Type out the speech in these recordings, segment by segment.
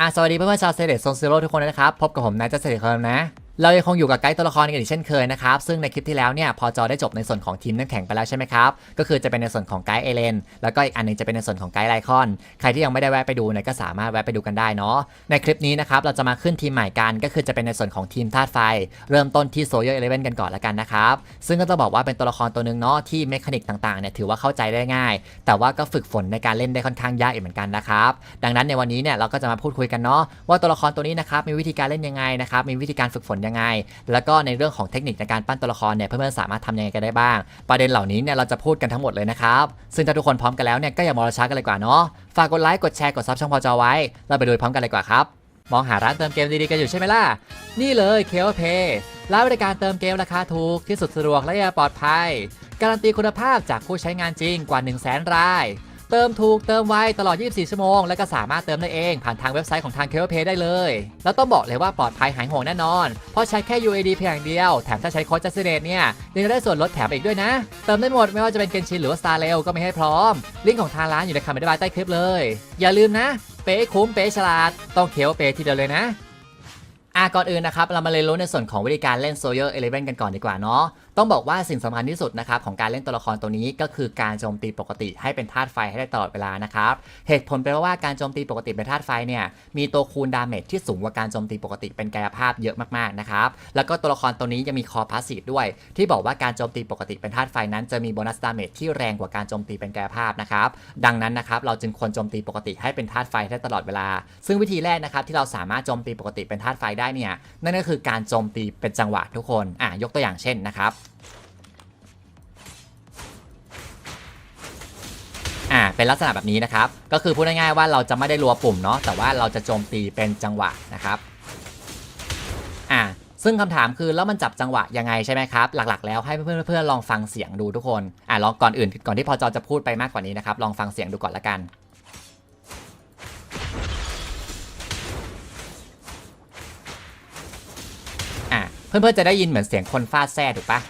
อะสวัสดีเพื่อนๆชาวเซเลตโซนซีโร่ทุกคนนะครับ พบกับผมนายเจษฎรคนนะ เรายังคงอยู่กับไกด์ตัวละครกันอีกเช่นเคยนะครับ ซึ่งในคลิปที่แล้วเนี่ยพอจอได้จบในส่วนของทีมน้ำแข็งไปแล้วใช่ไหมครับ ก็คือจะเป็นในส่วนของไกด์เอเลนแล้วก็อีกอันหนึงจะเป็นในส่วนของไกด์ไลคอน ใครที่ยังไม่ได้แวะไปดูเนี่ยก็สามารถแวะไปดูกันได้เนาะ ในคลิปนี้นะครับเราจะมาขึ้นทีมใหม่กันก็คือจะเป็นในส่วนของทีมธาตุไฟ เริ่มต้นที่โซเยอร์เอเลเวนกันก่อนละกันนะครับ ซึ่งก็จะบอกว่าเป็นตัวละครตัวหนึ่งเนาะที่เมคานิกต่างๆเนี่ยถือว่าเข้าใจได้ง่าย แต่ว่าก็ฝึกฝนในการเล่นได้ค่อนข้างยากอีกเหมือนกันนะครับดังนั้นในวันนี้เนี่ยเราก็จะมาพูดคุยกันเนาะว่าตัวละครตัวนี้นะครับมีวิธีการเล่นยังไงนะครับมีวิธีการฝึกฝนยังไง แล้วก็ในเรื่องของเทคนิคในการปั้นตัวละครเนี่ยเพื่อนๆสามารถทำยังไงกันได้บ้าง ประเด็นเหล่านี้เนี่ยเราจะพูดกันทั้งหมดเลยนะครับ ซึ่งถ้าทุกคนพร้อมกันแล้วเนี่ยก็อย่ามรอช้ากันเลยกว่าเนาะฝากกดไลค์กดแชร์กดซับช่องพอจอไว้ เราไปดูพร้อมกันเลยกว่าครับมองหาร้านเติมเกมดีๆกันอยู่ใช่ไหมล่ะ นี่เลยเค o เพย์ร้านบริการเติมเกมราคาถูกที่สุดสะดวกและปลอดภัย การันตีคุณภาพจากผู้ใช้งานจริงกว่า 1 0 0 0 0แสนราย เติมถูกเติมไวตลอด 24 ชั่วโมง และก็สามารถเติมได้เอง ผ่านทางเว็บไซต์ของทาง k e เพย์ได้เลย แล้วต้องบอกเลยว่าปลอดภัยหายห่วงแน่นอน เพราะใช้แค่ UAD เพียงอย่างเดียว แถมถ้าใช้โค้ดจัสเดตเนี่ยยังได้ส่วนลดแถมอีกด้วยนะ เติมได้หมดไม่ว่าจะเป็นเกนชินหรือว่าสตาร์เลก็ไมีให้พร้อม ลิงก์ของทางร้านอยู่ในคำอธิบายใต้คลิปเลย อย่าลืมนะ เป๊ะคุ้มเป๊ะฉลาด ต้องเค o เพย์ทีเดียวเลยนะอะก่อนอื่นนะครับเรามาเรียนรู้ในส่วนของวิธีการเล่น Sawyer Eleven กันก่อนดีกว่าเนาะ ต้องบอกว่าสิ่งสำคัญที่สุดนะครับของการเล่นตัวละครตัวนี้ก็คือการโจมตีปกติให้เป็นธาตุไฟให้ได้ตลอดเวลานะครับเหตุผลเป็นเพราะว่าการโจมตีปกติเป็นธาตุไฟเนี่ยมีตัวคูณดาเมจที่สูงกว่าการโจมตีปกติเป็นกายภาพเยอะมากๆนะครับแล้วก็ตัวละครตัวนี้ยังมีคอพาสซีฟด้วย ที่บอกว่าการโจมตีปกติเป็นธาตุไฟนั้นจะมีโบนัสดาเมจที่แรงกว่าการโจมตีเป็นกายภาพนะครับดังนั้นนะครับเราจึงควรโจมตีปกติให้เป็นธาตุไฟได้ตลอดเวลา ซึ่งวิธีแรกนะครับที่เราสามารถโจมตีปกติเป็นธาตุไฟได้เนี่ยนั่นก็คือการโจมตีเป็นจังหวะทุกคนอะยกตัวอย่างเช่นนะครับอ่าเป็นลักษณะแบบนี้นะครับ ก็คือพูดง่ายๆว่าเราจะไม่ได้รัวปุ่มเนาะแต่ว่าเราจะโจมตีเป็นจังหวะนะครับอ่าซึ่งคำถามคือแล้วมันจับจังหวะยังไงใช่ไหมครับ หลักๆ แล้วให้เพื่อนๆลองฟังเสียงดูทุกคนอ่าลองก่อนอื่นก่อนที่พอจอจะพูดไปมากกว่านี้นะครับ ลองฟังเสียงดูก่อนละกันอ่าเพื่อนๆจะได้ยินเหมือนเสียงคนฟาดแซ่ถูกปะ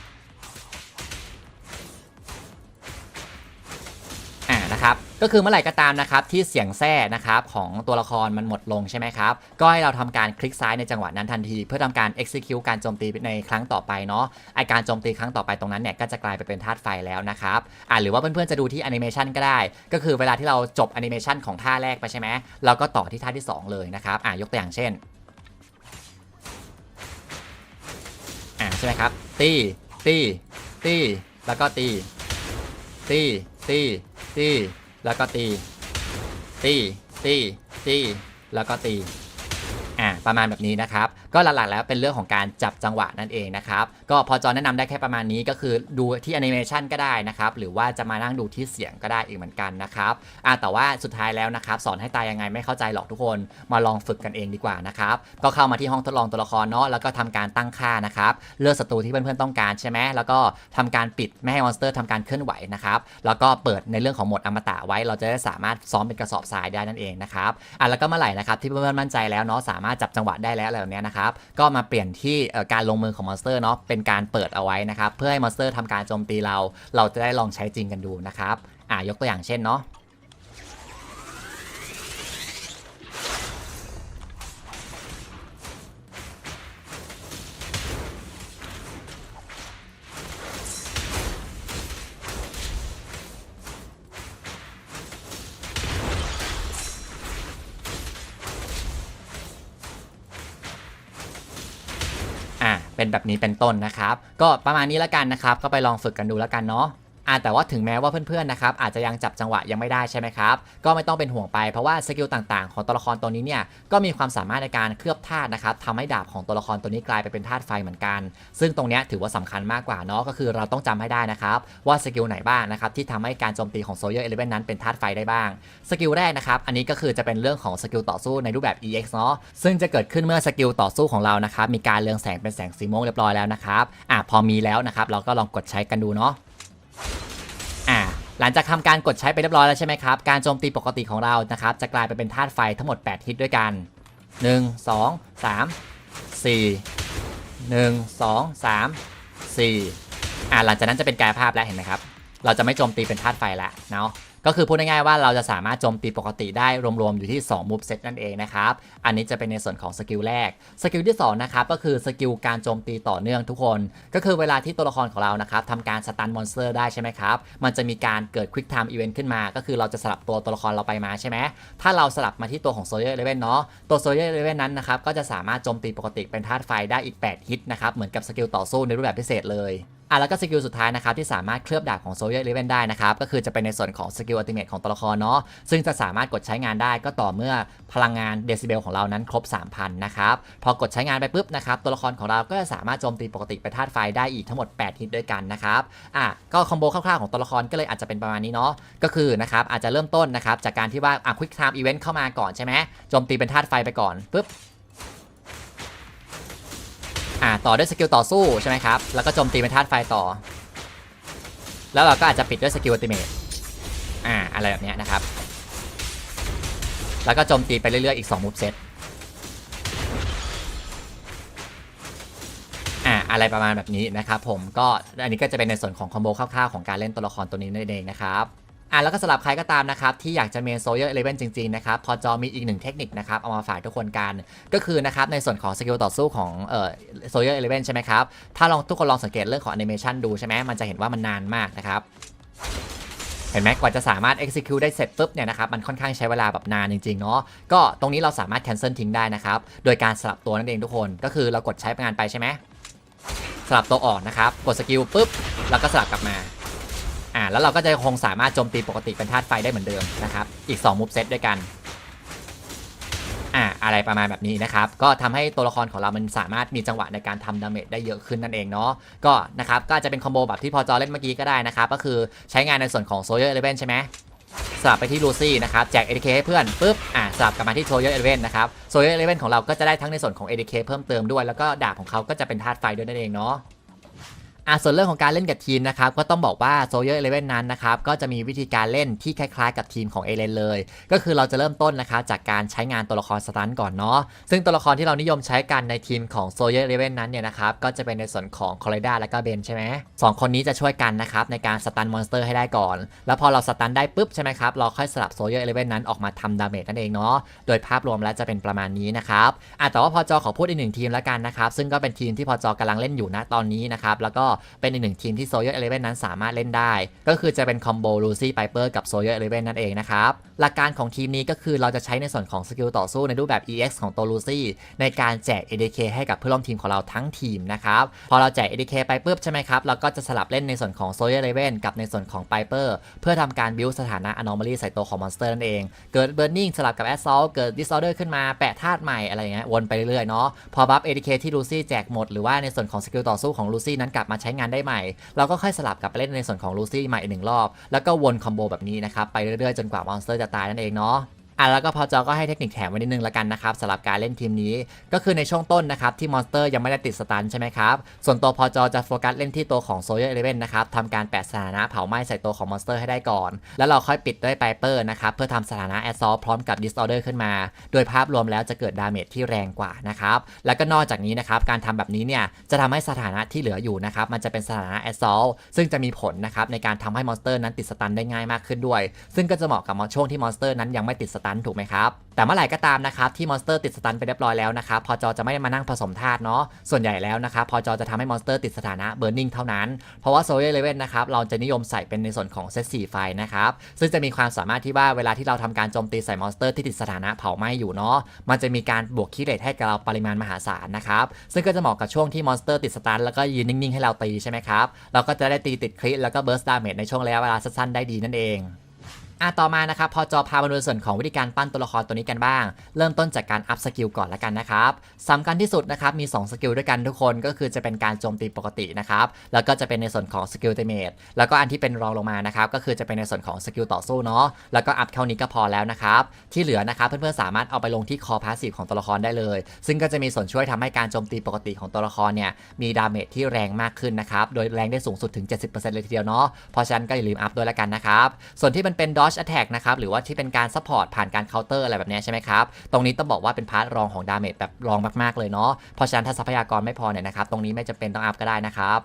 ก็คือเมื่อไหร่ก็ตามนะครับที่เสียงแท้นะครับของตัวละครมันหมดลงใช่ไหมครับ ก็ให้เราทำการคลิกซ้ายในจังหวะนั้นทันที เพื่อทำการ execute การโจมตีในครั้งต่อไปเนาะไอการโจมตีครั้งต่อไปตรงนั้นเนี่ยก็จะกลายไปเป็นธาตุไฟแล้วนะครับอ่าหรือว่าเพื่อนๆจะดูที่แอนิเมชันก็ได้ ก็คือเวลาที่เราจบแอนิเมชันของท่าแรกไปใช่ไหมเราก็ต่อที่ท่าที่สองเลยนะครับอ่ายกตัวอย่างเช่นอ่าใช่ไหมครับตีตีตีแล้วก็ตีตีตีตี แล้วก็ตี ตี ตี ตี แล้วก็ตี ประมาณแบบนี้นะครับ ก็หลักๆแล้วเป็นเรื่องของการจับจังหวะนั่นเองนะครับ ก็พอจอแนะนำได้แค่ประมาณนี้ก็คือดูที่แอนิเมชันก็ได้นะครับ หรือว่าจะมานั่งดูที่เสียงก็ได้อีกเหมือนกันนะครับอ่าแต่ว่าสุดท้ายแล้วนะครับ สอนให้ตายยังไงไม่เข้าใจหรอกทุกคน มาลองฝึกกันเองดีกว่านะครับ ก็เข้ามาที่ห้องทดลองตัวละครเนาะ แล้วก็ทำการตั้งค่านะครับ เลือกศัตรูที่เพื่อนๆต้องการใช่ไหมแล้วก็ทำการปิดไม่ให้มอนสเตอร์ทำการเคลื่อนไหวนะครับ แล้วก็เปิดในเรื่องของโหมดอมตะไว้ เราจะได้สามารถซ้อมเป็นกระสอบทรายได้นั่นเองนะครับอะแล้วก็เมื่อไหร่นะครับที่เพื่อนๆมั่นใจแล้วเนาะสามารถจับจังหวะได้แล้วอะไรแบบนี้นะครับก็มาเปลี่ยนที่การลงมือของมอนสเตอร์เนาะเป็นการเปิดเอาไว้นะครับเพื่อให้มอนสเตอร์ทำการโจมตีเรา เราจะได้ลองใช้จริงกันดูนะครับอ่ายกตัวอย่างเช่นเนาะ เป็นแบบนี้เป็นต้นนะครับ ก็ประมาณนี้แล้วกันนะครับ ก็ไปลองฝึกกันดูแล้วกันเนาะ อะแต่ว่าถึงแม้ว่าเพื่อนๆนะครับอาจจะยังจับจังหวะยังไม่ได้ใช่ไหมครับก็ไม่ต้องเป็นห่วงไปเพราะว่าสกิลต่างๆ ของตัวละครตัวนี้เนี่ยก็มีความสามารถในการเคลือบธาตุนะครับทำให้ดาบของตัวละครตัวนี้กลายไปเป็นธาตุไฟเหมือนกัน ซึ่งตรงนี้ถือว่าสำคัญมากกว่าเนาะก็คือเราต้องจำให้ได้นะครับว่าสกิลไหนบ้างนะครับที่ทำให้การโจมตีของโซเยอร์เอเลเวนนั้นเป็นธาตุไฟได้บ้างสกิลแรกนะครับอันนี้ก็คือจะเป็นเรื่องของสกิลต่อสู้ในรูปแบบ EX เนาะซึ่งจะเกิดขึ้นเมื่อสกิลต่อสู้ของเรานะครับมีการเรืองแสงเป็นแสงสีม่วงเรียบร้อยแล้วนะครับอะพอมีแล้วนะครับเราก็ลองกดใช้กันดูเนาะ หลังจากทำการกดใช้ไปเรียบร้อยแล้วใช่ไหมครับ การโจมตีปกติของเรานะครับจะกลายไปเป็นธาตุไฟทั้งหมด 8 ทิศด้วยกัน 1 2 3 4 1 2 3 4อ่าหลังจากนั้นจะเป็นกายภาพแล้วเห็นไหมครับ เราจะไม่โจมตีเป็นธาตุไฟแล้วเนาะ ก็คือพูดง่ายๆว่าเราจะสามารถโจมตีปกติได้รวมๆอยู่ที่2 move set นั่นเองนะครับ อันนี้จะเป็นในส่วนของสกิลแรก สกิลที่2นะครับก็คือสกิลการโจมตีต่อเนื่องทุกคน ก็คือเวลาที่ตัวละครของเรานะครับทำการสตันมอนสเตอร์ได้ใช่ไหมครับ มันจะมีการเกิด Quick Time Event ขึ้นมา ก็คือเราจะสลับตัวตัวละครเราไปมาใช่ไหมถ้าเราสลับมาที่ตัวของโซเยอร์เลเว่นเนาะ ตัวโซเยอร์เลเว่นนั้นนะครับก็จะสามารถโจมตีปกติเป็นธาตุไฟได้อีก 8 ฮิตนะครับเหมือนกับสกิลต่อสู้ในรูปแบบพิเศษเลย อะแล้วก็สกิลสุดท้ายนะครับที่สามารถเคลือบดาบของโซเยอร์เลเวนได้นะครับก็คือจะเป็นในส่วนของสกิลอัลติเมทของตัวละครเนาะซึ่งจะสามารถกดใช้งานได้ก็ต่อเมื่อพลังงานเดซิเบลของเรานั้นครบ 3,000 นะครับ พอกดใช้งานไปปุ๊บนะครับตัวละครของเราก็จะสามารถโจมตีปกติเป็นธาตุไฟได้อีกทั้งหมด 8 ฮิตด้วยกันนะครับอะก็คอมโบคร่าวๆของตัวละครก็เลยอาจจะเป็นประมาณนี้เนาะก็คือนะครับอาจจะเริ่มต้นนะครับจากการที่ว่าอะควิกไทม์อีเวนต์เข้ามาก่อนใช่ไหมโจมตีเป็นธาตุไฟไปก่อนปุ๊บ อ่าต่อด้วยสกิลต่อสู้ใช่ไหมครับ แล้วก็โจมตีเป็นธาตุไฟต่อ แล้วเราก็อาจจะปิดด้วยสกิลอัติเมทอ่าอะไรแบบนี้นะครับ แล้วก็โจมตีไปเรื่อยๆอีก2มูฟเซตอ่าอะไรประมาณแบบนี้นะครับผมก็อันนี้ก็จะเป็นในส่วนของคอมโบคร่าวๆของการเล่นตัวละครตัวนี้นั่นเองนะครับ อะแล้วก็สำหรับใครก็ตามนะครับ ที่อยากจะเมนโซเยอร์เลเวนจริง ๆ นะครับ พอจอมีอีกหนึ่งเทคนิคนะครับ เอามาฝากทุกคนกัน ก็คือนะครับ ในส่วนของสกิลต่อสู้ของเอ่อโซเยอร์เลเวนใช่ไหมครับ ถ้าลองทุกคนลองสังเกตเรื่องของแอนิเมชันดูใช่ไหมมันจะเห็นว่ามันนานมากนะครับเห็นไหมกว่าจะสามารถ execute ได้เสร็จปุ๊บเนี่ยนะครับมันค่อนข้างใช้เวลาแบบนานจริงๆเนาะก็ตรงนี้เราสามารถ cancel ทิ้งได้นะครับโดยการสลับตัวนั่นเองทุกคนก็คือเรากดใช้งานไปใช่ไหมสลับตัวออกนะครับกดสกิลปุ๊บแล้วก็สลับกลับมาอ่า แล้วเราก็จะคงสามารถโจมตีปกติเป็นธาตุไฟได้เหมือนเดิมนะครับ อีก 2 มูฟเซตด้วยกัน อ่าอะไรประมาณแบบนี้นะครับ ก็ทำให้ตัวละครของเรามันสามารถมีจังหวะในการทำดาเมจได้เยอะขึ้นนั่นเองเนาะ ก็นะครับก็จะเป็นคอมโบแบบที่พอจอเล่นเมื่อกี้ก็ได้นะครับ ก็คือใช้งานในส่วนของโซเยอร์เอเลเวนใช่ไหมสลับไปที่ลูซี่นะครับแจก ADK ให้เพื่อนปุ๊บอ่าสลับกลับมาที่โซเยอร์เอเลเวนนะครับโซเยอร์เอเลเวนของเราก็จะได้ทั้งในส่วนของ ADK เพิ่มเติมด้วยแล้วก็ดาบของเขาก็จะเป็นธาตุไฟด้วยนั่นเองเนาะ อะส่วนเรื่องของการเล่นกับทีมนะครับก็ต้องบอกว่าโซเยอร์เลเว่นนั้นนะครับก็จะมีวิธีการเล่นที่คล้ายๆ กับทีมของเอเลนเลย ก็คือเราจะเริ่มต้นนะครับจากการใช้งานตัวละครสตันก่อนเนาะซึ่งตัวละครที่เรานิยมใช้กันในทีมของโซเยอร์เลเว่นนั้นเนี่ยนะครับก็จะเป็นในส่วนของคอร์เรด้าและก็เบนใช่ไหมสองคนนี้จะช่วยกันนะครับในการสตันมอนสเตอร์ให้ได้ก่อน แล้วพอเราสตันได้ปุ๊บใช่ไหมครับเราค่อยสลับโซเยอร์เลเว่นนั้นออกมาทำดาเมจนั่นเองเนาะโดยภาพรวมแล้วจะเป็นประมาณนี้นะครับอะแต่ว่าพอจอขอพูดอีกหนึ่งทีมแล้วกันนะครับซึ่งก็เป็นทีมที่พอจอกำลังเล่นอยู่นะตอนนี้นะครับแล้วก็เป็นอีกหนึ่งทีมที่โซเยอร์เอเลเว่นนั้นสามารถเล่นได้ ก็คือจะเป็นคอมโบลูซี่ไ i เปอร์กับโซเยอร์เอเลเว่นนั่นเองนะครับหลักการของทีมนี้ก็คือเราจะใช้ในส่วนของสกิลต่อสู้ในรูปแบบ EX ของตัวลูซี่ในการแจก ADK ให้กับเพื่อนร่วมทีมของเราทั้งทีมนะครับพอเราแจก ADK ไปปุ๊บใช่ไหมครับเราก็จะสลับเล่นในส่วนของโซเยอร์เอเลเว่นกับในส่วนของไ i เปอร์เพื่อทำการบิวสถานะ anomaly ใส่ตัวของมอนสเตอร์นั่นเอง เกิด burning สลับกับ assault เกิด disorder ขึ้นมาแปะธาตุใหม่อะไรอย่างเงี้ยวนไปเรื่อยๆเนาะพอบัฟ ADK ที่ลูซี่แจกหมดหรือว่าในส่วนของสกิลต่อสู้ของลูซี่นั้นกลับมาใช้ช้งานได้ใหม่ เราก็ค่อยสลับกลับไปเล่นในส่วนของลูซี่ใหม่อีกหนึ่งรอบ แล้วก็วนคอมโบแบบนี้นะครับไปเรื่อยๆจนกว่ามอนสเตอร์จะตายนั่นเองเนาะ อะแล้วก็พอจอก็ให้เทคนิคแถมไว้นิดนึงละกันนะครับสำหรับการเล่นทีมนี้ ก็คือในช่วงต้นนะครับที่มอนสเตอร์ยังไม่ได้ติดสตันใช่ไหมครับ ส่วนตัวพอจอจะโฟกัสเล่นที่ตัวของโซเยอร์เอเลเวนนะครับทำการแปะสถานะเผาไหม้ใส่ตัวของมอนสเตอร์ให้ได้ก่อน แล้วเราค่อยปิดด้วยไ i เปอร์นะครับเพื่อทำสถานะแอสซอลพร้อมกับดิสออเดอร์ขึ้นมา โดยภาพรวมแล้วจะเกิดดาเมจที่แรงกว่านะครับแล้วก็นอกจากนี้นะครับการทำแบบนี้เนี่ยจะทำให้สถานะที่เหลืออยู่นะครับมันจะเป็นสถานะแอสซอลซึ่งจะมีผลนะครับในการทำให้มอนสเตอร์นั้นติดสตันได้ง่ายมากขึ้นด้วย ซึ่งก็จะเหมาะกับช่วงที่มอนสเตอร์นั้นยังไม่ติดสตันถูกไหมครับแต่เมื่อไหร่ก็ตามนะครับที่มอนสเตอร์ติดสตันไปเรียบร้อยแล้วนะครับพอจอจะไม่ได้มานั่งผสมธาตุเนาะส่วนใหญ่แล้วนะครับพอจอจะทำให้มอนสเตอร์ติดสถานะเบ r ร์ i ิ g เท่านั้น เพราะว่าโซเ e เลเว่นนะครับเราจะนิยมใส่เป็นในส่วนของเซตสี่ไฟนะครับซึ่งจะมีความสามารถที่ว่าเวลาที่เราทำการโจมตีใส่มอนสเตอร์ที่ติดสถานะเผาไหม้อยู่เนาะมันจะมีการบวกคิเลตให้กับเราปริมาณมหาศาลนะครับซึ่งก็จะเหมาะกับช่วงที่มอนสเตอร์ติดสตันแล้วก็ยืนนิ่งๆให้เราตีใช่ไหมครับเราก็จะได้ตีติดคริแล้วก็เบิร์สดาเมจในช่วงระยะเวลาสั้นๆได้ดีนั่นเอง อะต่อมานะครับพอจอพามาดูส่วนของวิธีการปั้นตัวละครตัวนี้กันบ้าง เริ่มต้นจากการอัพสกิลก่อนละกันนะครับสำคัญที่สุดนะครับมี 2 สกิลด้วยกันทุกคนก็คือจะเป็นการโจมตีปกตินะครับแล้วก็จะเป็นในส่วนของสกิลเตเมทแล้วก็อันที่เป็นรองลงมานะครับก็คือจะเป็นในส่วนของสกิลต่อสู้เนาะแล้วก็อัพเท่านี้ก็พอแล้วนะครับที่เหลือนะครับเพื่อนๆสามารถเอาไปลงที่คอพาสซีฟของตัวละครได้เลย ซึ่งก็จะมีส่วนช่วยทำให้การโจมตีปกติของตัวละครเนี่ยมีดาเมจที่แรงมากขึ้นนะครับโดยแรงได้สูงสุดถึง 70%เลยทีเดียวเนาะเพราะฉะนั้นก็อย่าลืมอัพด้วยละกันนะครับส่วนที่มันเป็น dodge attack นะครับ หรือว่าที่เป็นการซัพพอร์ตผ่านการเคาน์เตอร์อะไรแบบนี้ใช่ไหมครับ ตรงนี้ต้องบอกว่าเป็นพาร์ทรองของดาเมจแบบรองมากๆเลยเนาะ เพราะฉะนั้นถ้าทรัพยากรไม่พอเนี่ยนะครับ ตรงนี้ไม่จำเป็นต้องอัพก็ได้นะครับ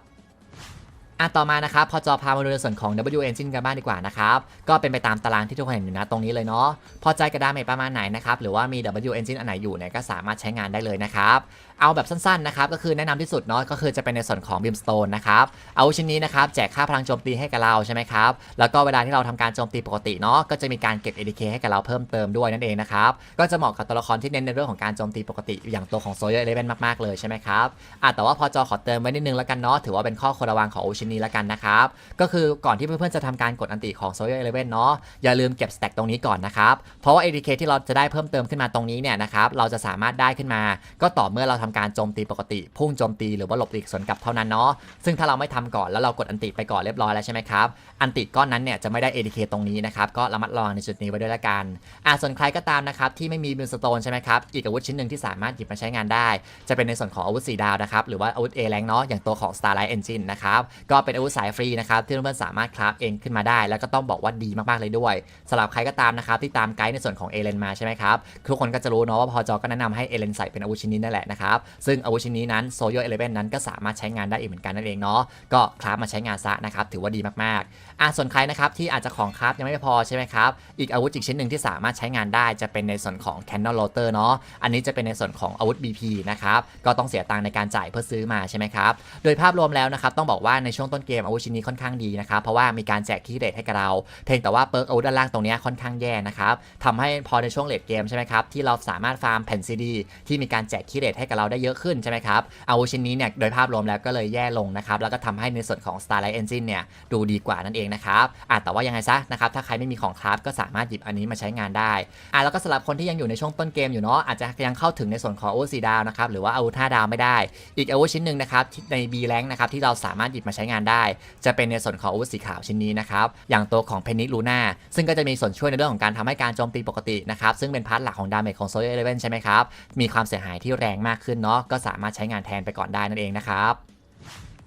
อะต่อมานะครับ พอจอพามาดูในส่วนของ W Engine กันบ้างดีกว่านะครับ ก็เป็นไปตามตารางที่ทุกคนเห็นอยู่นะตรงนี้เลยเนาะ พอใจกระดาษเมจประมาณไหนนะครับ หรือว่ามี W Engine อันไหนอยู่เนี่ยก็สามารถใช้งานได้เลยนะครับ เอาแบบสั้นๆนะครับก็คือแนะนำที่สุดเนาะก็คือจะเป็นในส่วนของ Beamstone นะครับเอาชิ้นนี้นะครับแจกค่าพลังโจมตีให้กับเราใช่ไหมครับแล้วก็เวลาที่เราทำการโจมตีปกติเนาะก็จะมีการเก็บ ADK ให้กับเราเพิ่มเติมด้วยนั่นเองนะครับก็จะเหมาะกับตัวละครที่เน้นในเรื่องของการโจมตีปกติอย่างตัวของ Soldier Eleven มากๆเลยใช่ไหมครับอะแต่ว่าพอจอขอเติมไว้นิดนึงแล้วกันเนาะถือว่าเป็นข้อควรระวังของโอชินนี้แล้วกันนะครับก็คือก่อนที่เพื่อนๆจะทำการกดอันติของ Soldier Eleven เนาะอย่าลืมเก็บสแต็กตรงนี้ก่อนนะครับเพราะว่า ADK ที่เราจะได้เพิ่มเติมขึ้นมาตรงนี้เนี่ยนะครับเราจะสามารถได้ขึ้นมา ก็ต่อเมื่อเราทำการโจมตีปกติ พุ่งโจมตีหรือว่าหลบหลีกสวนกลับเท่านั้นเนาะซึ่งถ้าเราไม่ทำก่อนแล้วเรากดอันติไปก่อนเรียบร้อยแล้วใช่ไหมครับอันติก้อนนั้นเนี่ยจะไม่ได้ ADK ตรงนี้นะครับก็ระมัดระวังในจุดนี้ไว้ด้วยละกันอะส่วนใครก็ตามนะครับที่ไม่มีบิลสโตนใช่ไหมครับอีกอาวุธชิ้นหนึ่งที่สามารถหยิบมาใช้งานได้ จะเป็นในส่วนของอาวุธสีดาวนะครับหรือว่าอาวุธ A แรงเนาะอย่างตัวของ Starlight Engine นะครับก็เป็นอาวุธสายฟรีนะครับที่เพื่อนๆสามารถคราฟเองขึ้นมาได้ แล้วก็ต้องบอกว่าดีมากๆเลยด้วยสำหรับใครก็ตามนะครับที่ตามไกด์ในส่วนของเอเลนมาใช่ไหมครับทุกคนก็จะรู้เนาะว่าพอจอก็แนะนำให้เอเลนใส่เป็นอาวุธชิ้นนี้นั่นแหละนะครับซึ่งอาวุธชิ้นนี้นั้นโซโยเอเลเวนนั้นก็สามารถใช้งานได้อีกเหมือนกันนั่นเองเนาะก็คราฟมาใช้งานซะนะครับถือว่าดีมากๆอะส่วนใครนะครับที่อาจจะของคราฟยังไม่พอใช่ไหมครับอีกอาวุธอีกชิ้นหนึ่งที่สามารถใช้งานได้จะเป็นในส่วนของ Cannon Rotor เนาะอันนี้จะเป็นในส่วนของอาวุธ BP นะครับก็ต้องเสียตังค์ในการจ่ายเพื่อซื้อมาใช่ไหมครับโดยภาพรวมแล้วนะครับต้องบอกว่าในช่วงต้นเกมอาวุธชิ้นนี้ค่อนข้างดีนะครับเพราะว่ามีการแจกคีย์เรทให้กับเรา เพียงแต่ว่าเปิร์กอาวุธด้านล่างตรงนี้ค่อนข้างแย่นะครับทำให้พอในช่วงเลดเกมใช่ไหมครับที่เราสามารถฟาร์มแผ่นซีดีที่มีการแจกคีเรทให้กับเราได้เยอะขึ้นใช่ไหมครับอาวุชิ้นนี้เนี่ยโดยภาพรวมแล้วก็เลยแย่ลงนะครับแล้วก็ทำให้ในส่วนของ Starlight Engine เนี่ยดูดีกว่านั่นเองนะครับอะแต่ว่ายังไงซะนะครับถ้าใครไม่มีของคราฟก็สามารถหยิบอันนี้มาใช้งานได้อะแล้วก็สำหรับคนที่ยังอยู่ในช่วงต้นเกมอยู่เนาะอาจจะยังเข้าถึงในส่วนของอาวุธสีดาวนะครับหรือว่าอาวุธ5ดาวไม่ได้ อีกอาวุธชิ้นหนึ่งนะครับใน B rank นะครับที่เราสามารถหยิบมาใช้งานได้ จะเป็นในส่วนของอาวุธสีขาวชิ้นนี้นะครับอย่างตัวของเพนิลูน่าซึ่งก็จะมีส่วนช่วยในเรื่องของการทำให้การโจมตีปกตินะครับซึ่งเป็นพาร์ทหลักของดาเมจของโซเอเลเวนใช่ไหมครับมีความเสียหายที่แรงมากขึ้นเนาะก็สามารถใช้งานแทนไปก่อนได้นั่นเองนะครับ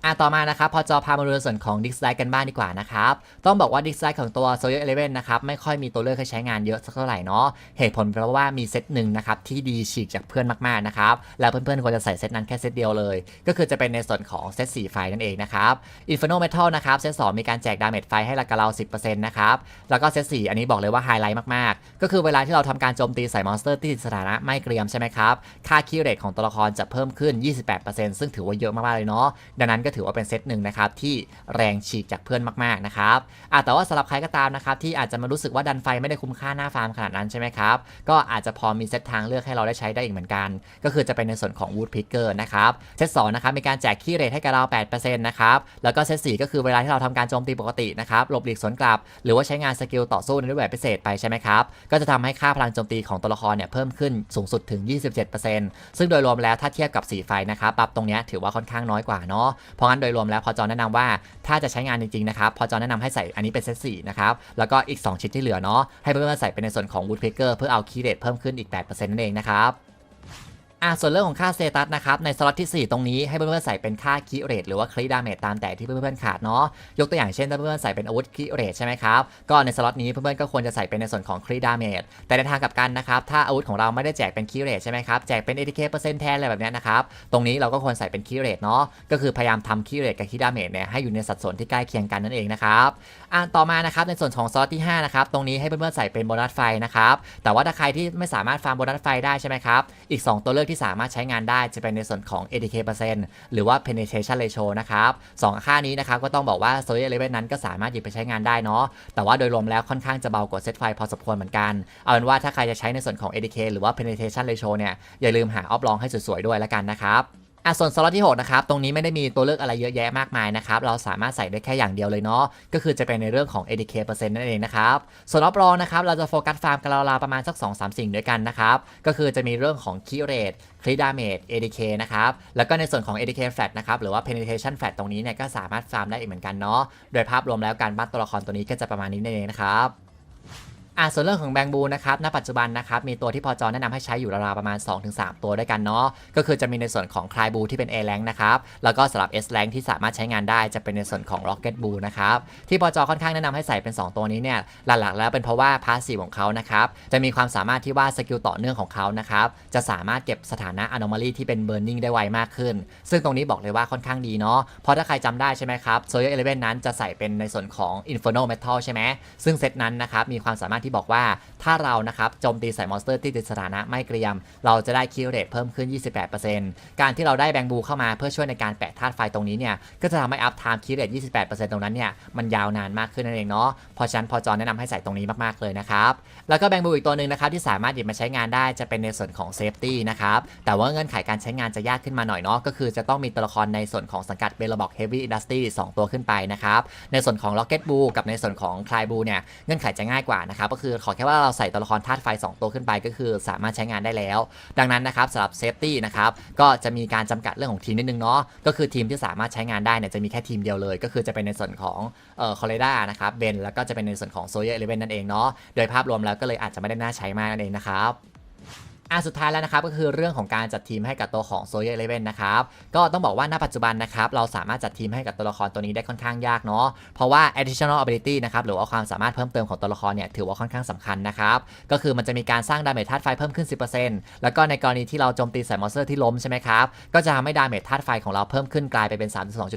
อะต่อมานะครับ พอจอพามาดูส่วนของดิสไลกันบ้างดีกว่านะครับ ต้องบอกว่าดิสไลของตัว Soldier Eleven นะครับ ไม่ค่อยมีตัวเลือกให้ใช้งานเยอะสักเท่าไหร่เนาะเหตุผลเพราะว่ามีเซตหนึ่งนะครับ ที่ดีฉีกจากเพื่อนมากๆนะครับ แล้วเพื่อนๆควรจะใส่เซตนั้นแค่เซตเดียวเลย ก็คือจะเป็นในส่วนของเซตสีไฟนั่นเองนะครับ Inferno Metal นะครับเซตสองมีการแจกดาเมจไฟให้กับเรา10%นะครับแล้วก็เซตสี่อันนี้บอกเลยว่าไฮไลท์มากๆ ก็คือเวลาที่เราทำการโจมตีใส่มอนสเตอร์ที่สถานะไม่เกรียมใช่ไหมครับค่าคิวเรทของตัวละครจะเพิ่มขึ้น 28%ซึ่งถือว่าเยอะมากๆเลยเนาะดังนั้นก็ถือว่าเป็นเซตหนึ่งนะครับที่แรงฉีกจากเพื่อนมากๆนะครับอะแต่ว่าสำหรับใครก็ตามนะครับที่อาจจะมารู้สึกว่าดันไฟไม่ได้คุ้มค่าหน้าฟาร์มขนาดนั้นใช่ไหมครับก็อาจจะพอมีเซตทางเลือกให้เราได้ใช้ได้อีกเหมือนกัน ก็คือจะเป็นในส่วนของ Wood Picker นะครับเซตสองนะครับมีการแจกคีย์เรทให้กับเรา 8%นะครับแล้วก็เซตสี่ก็คือเวลาที่เราทำการโจมตีปกตินะครับหลบหลีกสวนกลับ หรือว่าใช้งานสกิลต่อสู้ในรูปแบบพิเศษไปใช่ไหมครับก็จะทำให้ค่าพลังโจมตีของตัวละครเนี่ยเพิ่มขึ้นสูงสุดถึง 27%ซึ่งโดยรวมแล้วถ้าเทียบกับสีไฟนะครับปรับตรงนี้ถือว่าค่อนข้างน้อยกว่าเนาะเพราะงั้นโดยรวมแล้วพอจอแนะนำว่าถ้าจะใช้งานจริงๆนะครับพอจอแนะนำให้ใส่อันนี้เป็นเซตสี่นะครับแล้วก็อีก 2 ชิ้นที่เหลือเนาะให้เพื่อนๆใส่เป็นในส่วนของ Wood Picker เพื่อเอาคีย์เรทเพิ่มขึ้นอีก8%นั่นเองนะครับ อะส่วนเรื่องของค่าสเตตัสนะครับในสล็อตที่ 4 ตรงนี้ให้เพื่อนๆใส่เป็นค่าคีเรทหรือว่าคลีดาเมจตามแต่ที่เพื่อนๆขาดเนาะยกตัวอย่างเช่นถ้าเพื่อนๆใส่เป็นอาวุธคีเรทใช่ไหมครับก็ในสล็อตนี้เพื่อนๆก็ควรจะใส่เป็นในส่วนของคลีดาเมจแต่ในทางกลับกันนะครับถ้าอาวุธของเราไม่ได้แจกเป็นคีเรทใช่ไหมครับแจกเป็น ATK เคเปอร์เซ็นต์แทนอะไรแบบนี้นะครับตรงนี้เราก็ควรใส่เป็นคีเรทเนาะก็คือพยายามทำคีเรทกับคีดาเมจเนี่ยให้อยู่ในสัดส่วนที่ใกล้เคียงกันนั่นเองนะครับอะต่อมานะครับในส่วนของสล็อตที่5นะครับตรงนี้ให้เพื่อนๆใส่เป็นโบนัสไฟนะครับแต่ว่าถ้าใครที่ไม่สามารถฟาร์มโบนัสไฟได้ใช่ไหมครับอีกสองตัวเลือกที่สามารถใช้งานได้จะเป็นในส่วนของ ATK เปอร์เซ็นต์หรือว่า penetration ratio นะครับสองค่านี้นะครับก็ต้องบอกว่า s o l i d Eleven นั้นก็สามารถหยิบไปใช้งานได้เนาะแต่ว่าโดยรวมแล้วค่อนข้างจะเบากว่าเซตไฟพอสมควรเหมือนกัน เอาเป็นว่าถ้าใครจะใช้ในส่วนของ ATK หรือว่า penetration ratio เนี่ยอย่าลืมหาออฟลองให้สวยๆด้วยแล้วกันนะครับ อะส่วนสล็อตที่6นะครับตรงนี้ไม่ได้มีตัวเลือกอะไรเยอะแยะมากมายนะครับเราสามารถใส่ได้แค่อย่างเดียวเลยเนาะก็คือจะเป็นในเรื่องของ ADK เปอร์เซ็นต์นั่นเองนะครับส่วนรอบรองนะครับเราจะโฟกัสฟาร์มกันราวๆประมาณสัก 2-3 สิ่งด้วยกันนะครับก็คือจะมีเรื่องของคีย์เรทคลีดาเมจ ADK นะครับแล้วก็ในส่วนของ ADK flat นะครับหรือว่า penetration flat ตรงนี้เนี่ยก็สามารถฟาร์มได้อีกเหมือนกันเนาะโดยภาพรวมแล้วการบ้านตัวละครตัวนี้ก็จะประมาณนี้นั่นเองนะครับ อะส่วนเรื่องของแบงบูนะครับณปัจจุบันนะครับมีตัวที่พอจอแนะนำให้ใช้อยู่ราวๆประมาณ 2-3 ตัวด้วยกันเนาะก็คือจะมีในส่วนของคลายบูที่เป็น A rank นะครับแล้วก็สำหรับ S rank ที่สามารถใช้งานได้จะเป็นในส่วนของ Rocket Blue นะครับที่พอจอค่อนข้างแนะนำให้ใส่เป็น 2 ตัวนี้เนี่ยหลักๆแล้วเป็นเพราะว่าพาสซีฟของเขานะครับจะมีความสามารถที่ว่าสกิลต่อเนื่องของเขานะครับจะสามารถเก็บสถานะ anomaly ที่เป็น burning ได้ไวมากขึ้น ซึ่งตรงนี้บอกเลยว่าค่อนข้างดีเนาะเพราะถ้าใครจำได้ใช่ไหมครับ Soul Eleven นั้นจะใส่เป็นในส่วนของ Inferno Metal ใช่ไหมซึ่งเซตนั้นนะครับมีความสามารถที่บอกว่าถ้าเรานะครับโจมตีใส่มอนสเตอร์ที่ติดสถานะไม่เกรียม เราจะได้คิวเรทเพิ่มขึ้น 28%การที่เราได้แบงบูเข้ามาเพื่อช่วยในการแปะธาตุไฟตรงนี้เนี่ยก็จะทำให้อัพไทม์คิวเรท28%ตรงนั้นเนี่ยมันยาวนานมากขึ้นนั่นเองเนาะพราะฉะนั้นพอจอนแนะนำให้ใส่ตรงนี้มากๆเลยนะครับแล้วก็แบงบูอีกตัวหนึ่งนะครับที่สามารถหยิบมาใช้งานได้จะเป็นในส่วนของเซฟตี้นะครับแต่ว่าเงื่อนไขการใช้งานจะยากขึ้นมาหน่อยเนาะก็คือจะต้องมีตัวละครในส่วนของสังกัดเบลบอกเฮฟวี่อินดัสทรีสตัวขึ้นไปนะครับในส่วนของ Rocket Blue กับในส่วนของ c l y Blue เนี่ยเงื่อนไขจะง่ายกว่านะครับก็คือขอแค่ว่าเราใส่ตัวละครธาตุไฟ 2 ตัวขึ้นไปก็คือสามารถใช้งานได้แล้ว ดังนั้นนะครับสำหรับเซฟตี้นะครับก็จะมีการจำกัดเรื่องของทีมนิดนึงเนาะก็คือทีมที่สามารถใช้งานได้เนี่ยจะมีแค่ทีมเดียวเลย ก็คือจะเป็นในส่วนของเอ่อคอเลด้านะครับเบนแล้วก็จะเป็นในส่วนของโซเยอร์เอเลเวนนั่นเองเนาะโดยภาพรวมแล้วก็เลยอาจจะไม่ได้น่าใช้มากนั่นเองนะครับ อะสุดท้ายแล้วนะครับก็คือเรื่องของการจัดทีมให้กับตัวของ s o y e r Eleven นะครับก็ต้องบอกว่าณปัจจุบันนะครับเราสามารถจัดทีมให้กับตัวละครตัวนี้ได้ค่อนข้างยากเนาะเพราะว่า additional ability นะครับหรือว่าความสามารถเพิ่มเติมของตัวละครเนี่ยถือว่าค่อนข้างสำคัญนะครับก็คือมันจะมีการสร้างดาเมจธาตุไฟเพิ่มขึ้น 10%แล้วก็ในกรณีที่เราโจมตีใส่มอนสเตอร์ที่ล้มใช่ไหมครับก็จะทำให้ดาเมจธาตุไฟของเราเพิ่มขึ้นกลายไปเป็น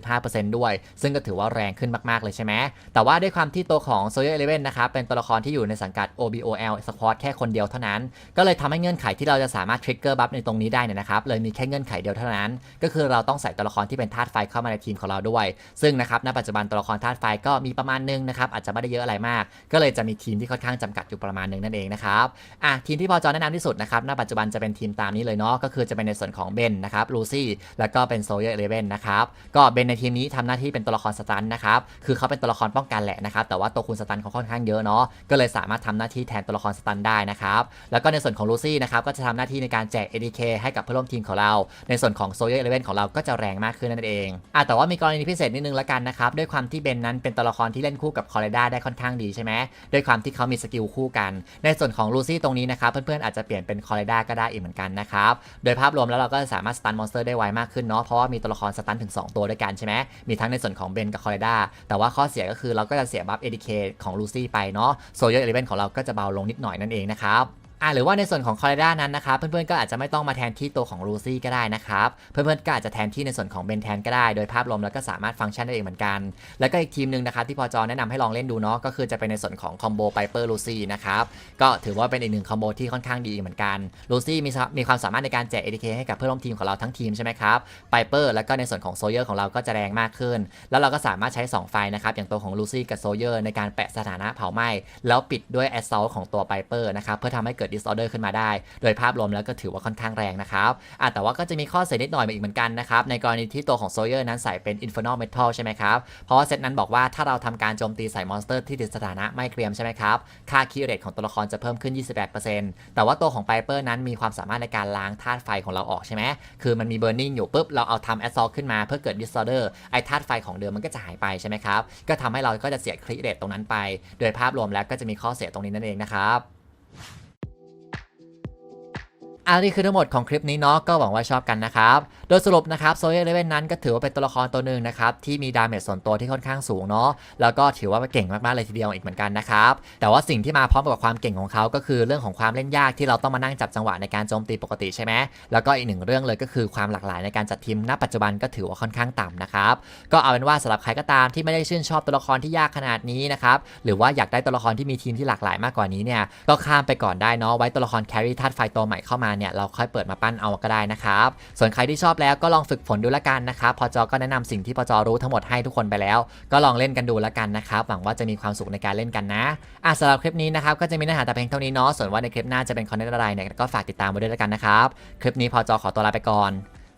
32.5%ด้วย ซึ่งก็ถือว่าแรงขึ้นมากๆเลยใช่ไหมแต่ว่าด้วยความที่ตัวของ s o y e r Eleven นะครับเป็นตัวละครที่อยู่ในสังกัด OBOL Squad แค่คนเดียวเท่านั้น ก็เลยทำให้เงื่อนไขที่เราจะสามารถ trigger buff ในตรงนี้ได้เนี่ยนะครับเลยมีแค่เงื่อนไขเดียวเท่านั้น ก็คือเราต้องใส่ตัวละครที่เป็นธาตุไฟเข้ามาในทีมของเราด้วย ซึ่งนะครับณปัจจุบันตัวละครธาตุไฟก็มีประมาณนึงนะครับอาจจะไม่ได้เยอะอะไรมาก ก็เลยจะมีทีมที่ค่อนข้างจำกัดอยู่ประมาณนึงนั่นเองนะครับอะทีมที่พอจอแนะนำที่สุดนะครับณปัจจุบันจะเป็นทีมตามนี้เลยเนาะก็คือจะเป็นในส่วนของเบนนะครับลูซี่แล้วก็เป็นโซเยอร์เลเวนนะครับก็เบนในทีมนี้ทำหน้าที่เป็นตัวละครสตันนะครับคือเขาเป็นตัวละครป้องกันแหละนะครับแต่ว่าตัวคุณสตันเขาค่อนข้างเยอะเนาะก็เลยสามารถทำหน้าที่แทนตัวละครสตันได้นะครับแล้วก็ในส่วนของลูซี่นะครับก็จะทำหน้าที่ในการแจก ADK ให้กับเพื่อนร่วมทีมของเรา ในส่วนของโซเยอร์เลเวนของเราก็จะแรงมากขึ้นนั่นเองอะแต่ว่ามีกรณีพิเศษนิดนึงละกันนะครับด้วยความที่เบนนั้นเป็นตัวละครที่เล่นคู่กับคอร์เรด้าได้ค่อนข้างดีใช่ไหมด้วยความที่เขามีสกิลคู่กัน ในส่วนของลูซี่ตรงนี้นะครับเพื่อนๆอาจจะเปลี่ยนเป็นคอร์เรด้าก็ได้อีกเหมือนกันนะครับโดยภาพรวมแล้วเราก็สามารถสตันมอนสเตอร์ได้ไวมากขึ้นเนาะเพราะว่ามีตัวละครสตันถึง 2 ตัวด้วยกันใช่ไหมมีทั้งในส่วนของเบนกับคอร์เรด้าแต่ว่าข้อเสียก็คือเราก็จะเสียบัฟ ADK ของลูซี่ไปเนาะโซเยอร์เลเวนของเราก็จะเบาลงนิดหน่อยนั่นเองนะครับ อ่าหรือว่าในส่วนของคอร์เรด้านั้นนะครับเพื่อนๆก็อาจจะไม่ต้องมาแทนที่ตัวของลูซี่ก็ได้นะครับเพื่อนๆก็อาจจะแทนที่ในส่วนของเบนแทนก็ได้ โดยภาพรวมแล้วก็สามารถฟังก์ชันได้เองเหมือนกัน แล้วก็อีกทีมหนึ่งนะครับที่พอจอแนะนำให้ลองเล่นดูเนาะก็คือจะเป็นในส่วนของคอมโบไพเปอร์ลูซี่นะครับก็ถือว่าเป็นอีกหนึ่งคอมโบที่ค่อนข้างดีเหมือนกันลูซี่มีมีความสามารถในการแจก ADK ให้กับเพื่อนร่วมทีมของเราทั้งทีมใช่ไหมครับไพเปอร์แล้วก็ในส่วนของโซเยอร์ของเราก็จะแรงมากขึ้น แล้วเราก็สามารถใช้สองไฟนะครับอย่างตัวของลูซี่กับโซเยอร์ในการแปะสถานะเผาไหม้แล้วปิดด้วยแอสซอลของตัวไพเปอร์นะครับเพื่อทำให้เกิด disorder ขึ้นมาได้ โดยภาพรวมแล้วก็ถือว่าค่อนข้างแรงนะครับอะแต่ว่าก็จะมีข้อเสียนิดหน่อยมาอีกเหมือนกันนะครับ ในกรณีที่ตัวของโซเยอร์นั้นใส่เป็น Infernal Metal ใช่ไหมครับ เพราะว่าเซตนั้นบอกว่าถ้าเราทำการโจมตีใส่มอนสเตอร์ที่ติดสถานะไม่เกรียมใช่ไหมครับ ค่าคิวเรทของตัวละครจะเพิ่มขึ้น 28%แต่ว่าตัวของไ i เปอร์นั้นมีความสามารถในการล้างธาตุไฟของเราออกใช่ไหมคือมันมี Burning อยู่ปุ๊บเราเอาทำ Assault ขึ้นมาเพื่อเกิด Disorder ไอธาตุไฟของเดิมมันก็จะหายไปใช่ไหมครับก็ทำให้เราก็จะเสียคริเรทตรงนั้นไป โดยภาพรวมแล้วก็จะมีข้อเสียตรงนี้นั่นเองนะครับ อันนี้คือทั้งหมดของคลิปนี้เนาะก็หวังว่าชอบกันนะครับ โดยสรุปนะครับโซเยอร์เลเว่นนั้นก็ถือว่าเป็นตัวละครตัวหนึ่งนะครับที่มีดาเมจส่วนตัวที่ค่อนข้างสูงเนาะแล้วก็ถือว่าเก่งมากๆเลยทีเดียวอีกเหมือนกันนะครับแต่ว่าสิ่งที่มาพร้อมกับความเก่งของเขาก็คือเรื่องของความเล่นยากที่เราต้องมานั่งจับจังหวะในการโจมตีปกติใช่ไหมแล้วก็อีกหนึ่งเรื่องเลยก็คือความหลากหลายในการจัดทีมณปัจจุบันก็ถือว่าค่อนข้างต่ำนะครับก็เอาเป็นว่าสำหรับใครก็ตามที่ไม่ได้ชื่นชอบตัวละครที่ยากขนาดนี้นะครับหรือว่าอยากได้ตัวละครที่มีทีมที่หลากหลายมากกว่านี้เนี่ยก็ข้ามไปก่อนได้เนาะไว้ตัวละครแครี่ธาตุไฟตัวใหม่เข้ามาเนี่ยเราค่อยเปิดมาปั้นเอาก็ได้นะครับส่วนใครที่ชอบแล้วก็ลองฝึกฝนดูละกันนะครับพอจอก็แนะนำสิ่งที่พอจอรู้ทั้งหมดให้ทุกคนไปแล้ว ก็ลองเล่นกันดูละกันนะครับหวังว่าจะมีความสุขในการเล่นกันนะอะสำหรับคลิปนี้นะครับก็จะมีเนื้อหาแต่เพียงเท่านี้เนาะส่วนว่าในคลิปหน้าจะเป็นคอนเทนต์อะไรเนี่ยก็ฝากติดตามไว้ด้วยละกันนะครับคลิปนี้พอจอขอตัวลาไปก่อน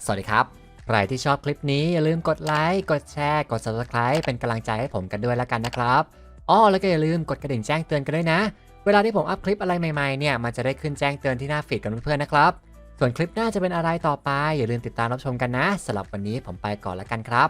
สวัสดีครับใครที่ชอบคลิปนี้อย่าลืมกดไลค์กดแชร์กด subscribe เป็นกำลังใจให้ผมกันด้วยละกันนะครับอ๋อแล้วก็อย่าลืมกดกระดิ่งแจ้งเตือนกันด้วยนะ เวลาที่ผมอัพคลิปอะไรใหม่ๆเนี่ยมันจะได้ขึ้นแจ้งเตือนที่หน้าฟีดกันเพื่อนๆนะครับ ส่วนคลิปหน้าจะเป็นอะไรต่อไป อย่าลืมติดตามรับชมกันนะสำหรับวันนี้ผมไปก่อนแล้วกันครับ